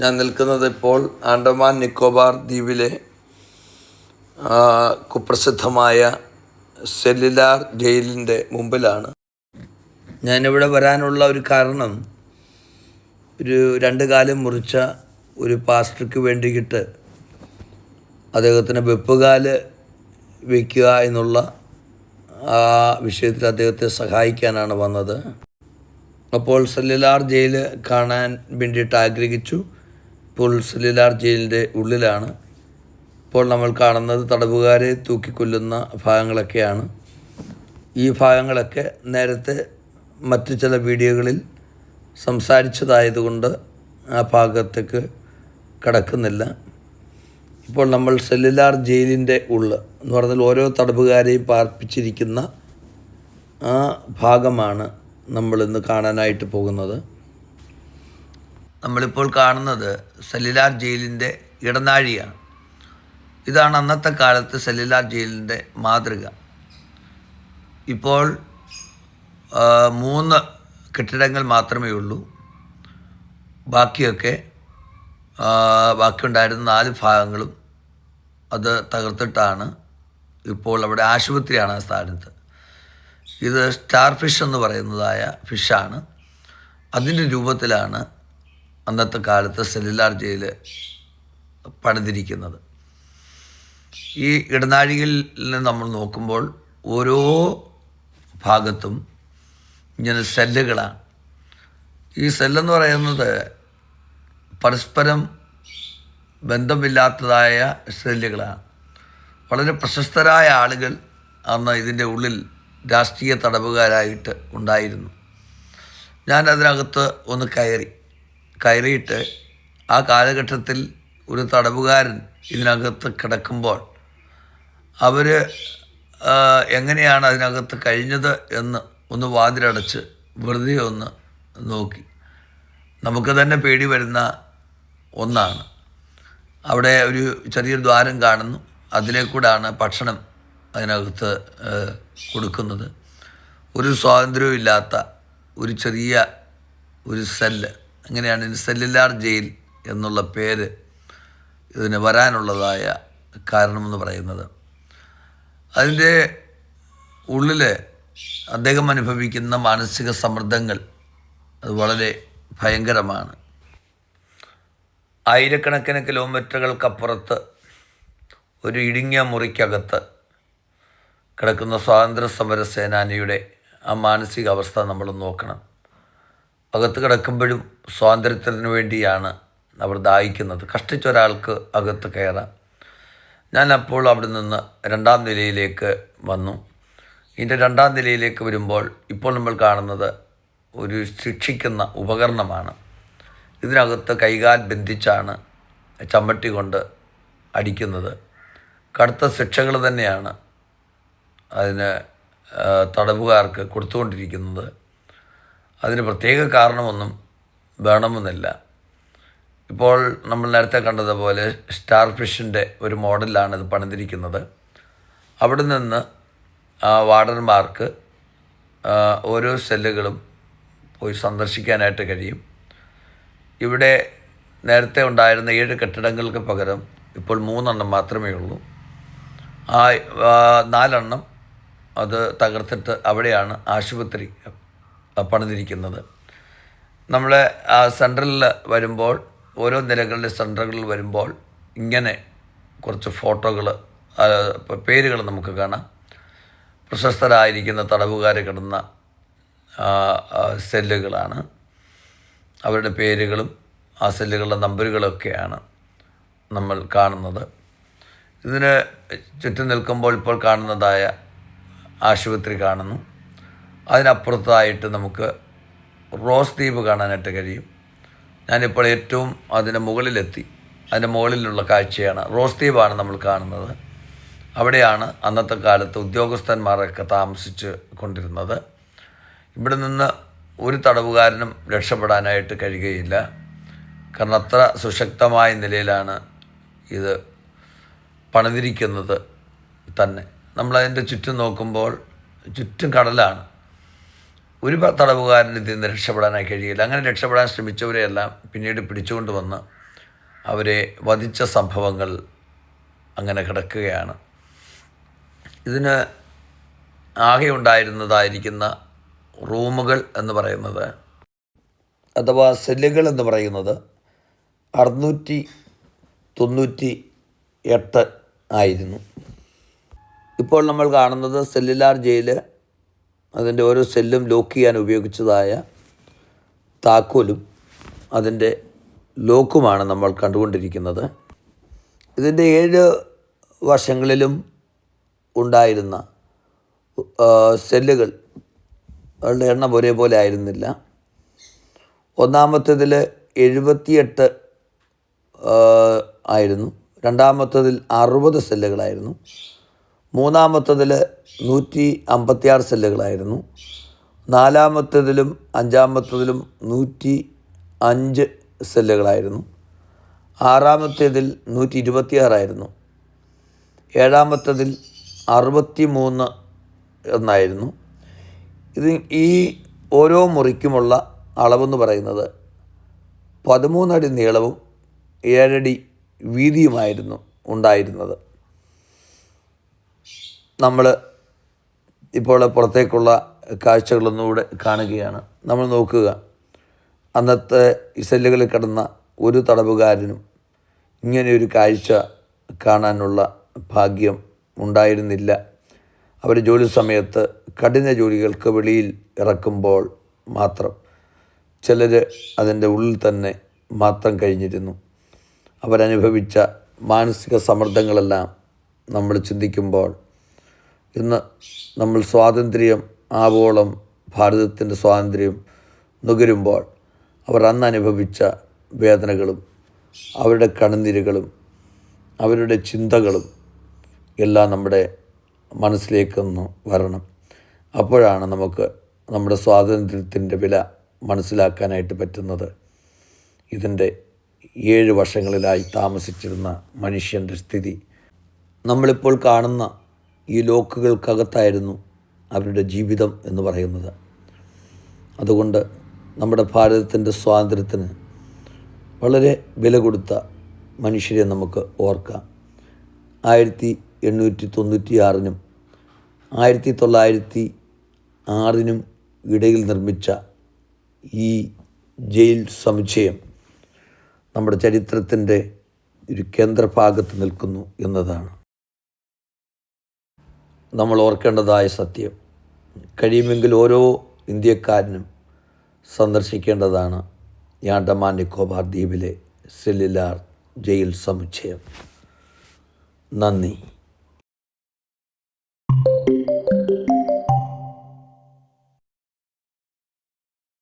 ഞാൻ നിൽക്കുന്നത് ഇപ്പോൾ ആൻഡമാൻ നിക്കോബാർ ദ്വീപിലെ കുപ്രസിദ്ധമായ സെല്ലുലാർ ജയിലിന്റെ മുമ്പിലാണ്. ഞാനിവിടെ വരാനുള്ള ഒരു കാരണം ഒരു രണ്ട് കാലം മുറിച്ച ഒരു പാസ്റ്റർക്ക് വേണ്ടിയിട്ട് അദ്ദേഹത്തിന് വെപ്പുകാൽ വയ്ക്കുക എന്നുള്ള ആ വിഷയത്തിൽ അദ്ദേഹത്തെ സഹായിക്കാനാണ് വന്നത്. അപ്പോൾ സെല്ലുലാർ ജയിൽ കാണാൻ വേണ്ടിയിട്ട് ആഗ്രഹിച്ചു. ഇപ്പോൾ സെല്ലുലാർ ജയിലിന്റെ ഉള്ളിലാണ്. ഇപ്പോൾ നമ്മൾ കാണുന്നത് തടവുകാരെ തൂക്കിക്കൊല്ലുന്ന ഭാഗങ്ങളൊക്കെയാണ്. ഈ ഭാഗങ്ങളൊക്കെ നേരത്തെ മറ്റു ചില വീഡിയോകളിൽ സംസാരിച്ചതായതുകൊണ്ട് ആ ഭാഗത്തേക്ക് കടക്കുന്നില്ല. ഇപ്പോൾ നമ്മൾ സെല്ലുലാർ ജയിലിന്റെ ഉള്ള് എന്ന് പറഞ്ഞാൽ ഓരോ തടവുകാരെയും പാർപ്പിച്ചിരിക്കുന്ന ആ ഭാഗമാണ് നമ്മളിന്ന് കാണാനായിട്ട് പോകുന്നത്. നമ്മളിപ്പോൾ കാണുന്നത് സെല്ലുലാർ ജയിലിന്റെ ഇടനാഴിയാണ്. ഇതാണ് അന്നത്തെ കാലത്ത് സെല്ലുലാർ ജയിലിന്റെ മാതൃക. ഇപ്പോൾ മൂന്ന് കെട്ടിടങ്ങൾ മാത്രമേ ഉള്ളൂ. ബാക്കിയൊക്കെ ബാക്കിയുണ്ടായിരുന്ന നാല് ഭാഗങ്ങളും അത് തകർത്തിട്ടാണ് ഇപ്പോൾ അവിടെ ആശുപത്രിയാണ് ആ സ്ഥാനത്ത്. ഇത് സ്റ്റാർ ഫിഷ് എന്ന് പറയുന്നതായ ഫിഷാണ്. അതിന്റെ രൂപത്തിലാണ് അന്നത്തെ കാലത്ത് സെല്ലുലാർ ജയിൽ പണിതിരിക്കുന്നത്. ഈ ഇടനാഴികളിൽ നമ്മൾ നോക്കുമ്പോൾ ഓരോ ഭാഗത്തും ഇങ്ങനെ സെല്ലുകളാണ്. ഈ സെല്ലെന്ന് പറയുന്നത് പരസ്പരം ബന്ധമില്ലാത്തതായ സെല്ലുകളാണ്. വളരെ പ്രശസ്തരായ ആളുകൾ അന്ന് ഇതിന്റെ ഉള്ളിൽ രാഷ്ട്രീയ തടവുകാരായിട്ട് ഉണ്ടായിരുന്നു. ഞാൻ അതിനകത്ത് ഒന്ന് കയറി. കയറിയിട്ട് ആ കാലഘട്ടത്തിൽ ഒരു തടവുകാരൻ ഇതിനകത്ത് കിടക്കുമ്പോൾ അവർ എങ്ങനെയാണ് അതിനകത്ത് കഴിഞ്ഞത് എന്ന് ഒന്ന് വാതിലടച്ച് വെറുതെ ഒന്ന് നോക്കി. നമുക്ക് തന്നെ പേടി വരുന്ന ഒന്നാണ്. അവിടെ ഒരു ചെറിയൊരു ദ്വാരം കാണുന്നു. അതിലെ കൂടാണ് ഭക്ഷണം അതിനകത്ത് കൊടുക്കുന്നത്. ഒരു സ്വാതന്ത്ര്യവും ഇല്ലാത്ത ഒരു ചെറിയ ഒരു സെല്ല് അങ്ങനെയാണ് സെല്ലുലാർ ജയിൽ എന്നുള്ള പേര് ഇതിന് വരാനുള്ളതായ കാരണമെന്ന് പറയുന്നത്. അതിന്റെ ഉള്ളിൽ അദ്ദേഹം അനുഭവിക്കുന്ന മാനസിക സമ്മർദ്ദങ്ങൾ അത് വളരെ ഭയങ്കരമാണ്. ആയിരക്കണക്കിന് കിലോമീറ്ററുകൾക്കപ്പുറത്ത് ഒരു ഇടുങ്ങിയ മുറിക്കകത്ത് കിടക്കുന്ന സ്വാതന്ത്ര്യ സമര സേനാനിയുടെ ആ മാനസികാവസ്ഥ നമ്മൾ നോക്കണം. അകത്ത് കിടക്കുമ്പോഴും സ്വാതന്ത്ര്യത്തിന് വേണ്ടിയാണ് അവർ ദാഹിക്കുന്നത്. കഷ്ടിച്ച ഒരാൾക്ക് അകത്ത് കയറാം. ഞാൻ അപ്പോൾ അവിടെ നിന്ന് രണ്ടാം നിലയിലേക്ക് വന്നു. ഇതിന്റെ രണ്ടാം നിലയിലേക്ക് വരുമ്പോൾ ഇപ്പോൾ നമ്മൾ കാണുന്നത് ഒരു ശിക്ഷിക്കുന്ന ഉപകരണമാണ്. ഇതിനകത്ത് കൈകാൽ ബന്ധിച്ചാണ് ചമ്മട്ടി കൊണ്ട് അടിക്കുന്നത്. കടുത്ത ശിക്ഷകൾ തന്നെയാണ് അതിന് തടവുകാർക്ക് കൊടുത്തുകൊണ്ടിരിക്കുന്നത്. അതിന് പ്രത്യേക കാരണമൊന്നും വേണമെന്നില്ല. ഇപ്പോൾ നമ്മൾ നേരത്തെ കണ്ടതുപോലെ സ്റ്റാർ ഫിഷിന്റെ ഒരു മോഡലാണ് ഇത് പണിതിരിക്കുന്നത്. അവിടെ നിന്ന് വാർഡന്മാർക്ക് ഓരോ സെല്ലുകളും പോയി സന്ദർശിക്കാനായിട്ട് കഴിയും. ഇവിടെ നേരത്തെ ഉണ്ടായിരുന്ന ഏഴ് കെട്ടിടങ്ങൾക്ക് പകരം ഇപ്പോൾ മൂന്നെണ്ണം മാത്രമേ ഉള്ളൂ. ആ നാലെണ്ണം അത് തകർത്തിട്ട് അവിടെയാണ് ആശുപത്രി പണിതിരിക്കുന്നത്. നമ്മൾ സെൻട്രലിൽ വരുമ്പോൾ ഓരോ നിലകളുടെ സെന്ററുകളിൽ വരുമ്പോൾ ഇങ്ങനെ കുറച്ച് ഫോട്ടോകൾ പേരുകൾ നമുക്ക് കാണാം. പ്രശസ്തരായിരിക്കുന്ന തടവുകാർ കിടന്ന സെല്ലുകളാണ്. അവരുടെ പേരുകളും ആ സെല്ലുകളുടെ നമ്പറുകളൊക്കെയാണ് നമ്മൾ കാണുന്നത്. ഇതിന് ചുറ്റും നിൽക്കുമ്പോൾ ഇപ്പോൾ കാണുന്നതായ ആശുപത്രി കാണുന്നു. അതിനപ്പുറത്തായിട്ട് നമുക്ക് റോസ് ദ്വീപ് കാണാനായിട്ട് കഴിയും. ഞാനിപ്പോൾ ഏറ്റവും അതിന്റെ മുകളിലെത്തി. അതിന്റെ മുകളിലുള്ള കാഴ്ചയാണ്. റോസ് ദ്വീപാണ് നമ്മൾ കാണുന്നത്. അവിടെയാണ് അന്നത്തെ കാലത്ത് ഉദ്യോഗസ്ഥന്മാരൊക്കെ താമസിച്ച് കൊണ്ടിരുന്നത്. ഇവിടെ നിന്ന് ഒരു തടവുകാരനും രക്ഷപ്പെടാനായിട്ട് കഴിയുകയില്ല. കാരണം അത്ര സുശക്തമായ നിലയിലാണ് ഇത് പണിതിരിക്കുന്നത് തന്നെ. നമ്മളതിന്റെ ചുറ്റും നോക്കുമ്പോൾ ചുറ്റും കടലാണ്. ഒരു തടവുകാരന് ഇതിൽ നിന്ന് രക്ഷപ്പെടാനായി കഴിയില്ല. അങ്ങനെ രക്ഷപ്പെടാൻ ശ്രമിച്ചവരെയെല്ലാം പിന്നീട് പിടിച്ചുകൊണ്ട് വന്ന് അവരെ വധിച്ച സംഭവങ്ങൾ അങ്ങനെ കിടക്കുകയാണ്. ഇതിന് ആകെ ഉണ്ടായിരുന്നതായിരിക്കുന്ന റൂമുകൾ എന്ന് പറയുന്നത് അഥവാ സെല്ലുകൾ എന്ന് പറയുന്നത് അറുന്നൂറ്റി തൊണ്ണൂറ്റി എട്ട് ആയിരുന്നു. ഇപ്പോൾ നമ്മൾ കാണുന്നത് സെല്ലുലാർ ജയിൽ അതിന്റെ ഓരോ സെല്ലും ലോക്ക് ചെയ്യാൻ ഉപയോഗിച്ചതായ താക്കോലും അതിന്റെ ലോക്കുമാണ് നമ്മൾ കണ്ടുകൊണ്ടിരിക്കുന്നത്. ഇതിന്റെ ഏഴ് വശങ്ങളിലും ഉണ്ടായിരുന്ന സെല്ലുകൾ അവരുടെ എണ്ണം ഒരേപോലെ ആയിരുന്നില്ല. ഒന്നാമത്തേതിൽ എഴുപത്തിയെട്ട് ആയിരുന്നു. രണ്ടാമത്തതിൽ അറുപത് സെല്ലുകളായിരുന്നു. മൂന്നാമത്തതിൽ നൂറ്റി അമ്പത്തിയാറ് സെല്ലുകളായിരുന്നു. നാലാമത്തതിലും അഞ്ചാമത്തതിലും നൂറ്റി അഞ്ച് സെല്ലുകളായിരുന്നു. ആറാമത്തേതിൽ നൂറ്റി ഇരുപത്തിയാറായിരുന്നു. ഏഴാമത്തതിൽ അറുപത്തി മൂന്ന് എന്നായിരുന്നു. ഇത് ഈ ഓരോ മുറിക്കുമുള്ള അളവെന്ന് പറയുന്നത് പതിമൂന്നടി നീളവും ഏഴടി വീതിയുമായിരുന്നു ഉണ്ടായിരുന്നത്. നമ്മൾ ഇപ്പോൾ പുറത്തേക്കുള്ള കാഴ്ചകളൊന്നുകൂടെ കാണുകയാണ്. നമ്മൾ നോക്കുക. അന്നത്തെ ഇസല്ലുകളിൽ സെല്ലുകളിൽ കിടന്ന ഒരു തടവുകാരനും ഇങ്ങനെയൊരു കാഴ്ച കാണാനുള്ള ഭാഗ്യം ഉണ്ടായിരുന്നില്ല. അവർ ജോലി സമയത്ത് കഠിന ജോലികൾക്ക് വെളിയിൽ ഇറക്കുമ്പോൾ മാത്രം. ചിലർ അതിന്റെ ഉള്ളിൽ തന്നെ മാത്രം കഴിഞ്ഞിരുന്നു. അവരനുഭവിച്ച മാനസിക സമ്മർദ്ദങ്ങളെല്ലാം നമ്മൾ ചിന്തിക്കുമ്പോൾ ഇന്ന് നമ്മൾ സ്വാതന്ത്ര്യം ആവോളം ഭാരതത്തിന്റെ സ്വാതന്ത്ര്യം നുകരുമ്പോൾ അവർ അന്ന് അനുഭവിച്ച വേദനകളും അവരുടെ കണ്ണുനീരുകളും അവരുടെ ചിന്തകളും എല്ലാം നമ്മുടെ മനസ്സിലേക്കൊന്ന് വരണം. അപ്പോഴാണ് നമുക്ക് നമ്മുടെ സ്വാതന്ത്ര്യത്തിന്റെ വില മനസ്സിലാക്കാനായിട്ട് പറ്റുന്നത്. ഇതിന്റെ ഏഴ് വർഷങ്ങളിലായി താമസിച്ചിരുന്ന മനുഷ്യന്റെ സ്ഥിതി. നമ്മളിപ്പോൾ കാണുന്ന ഈ ലോക്കുകൾക്കകത്തായിരുന്നു അവരുടെ ജീവിതം എന്ന് പറയുന്നത്. അതുകൊണ്ട് നമ്മുടെ ഭാരതത്തിന്റെ സ്വാതന്ത്ര്യത്തിന് വളരെ വില കൊടുത്ത മനുഷ്യരെ നമുക്ക് ഓർക്കാം. ആയിരത്തി എണ്ണൂറ്റി തൊണ്ണൂറ്റി ആറിനും ആയിരത്തി തൊള്ളായിരത്തി ആറിനും ഇടയിൽ നിർമ്മിച്ച ഈ ജയിൽ സമുച്ചയം നമ്മുടെ ചരിത്രത്തിന്റെ ഒരു കേന്ദ്രഭാഗത്ത് നിൽക്കുന്നു എന്നതാണ്. നമ്മൾ ഓർക്കേണ്ടതായ സത്യം. കഴിയുമെങ്കിൽ ഓരോ ഇന്ത്യക്കാരനും സന്ദർശിക്കേണ്ടതാണ് ഈ നിക്കോബാർ ദ്വീപിലെ സെല്ലുലാർ ജയിൽ സമുച്ചയം. നന്ദി.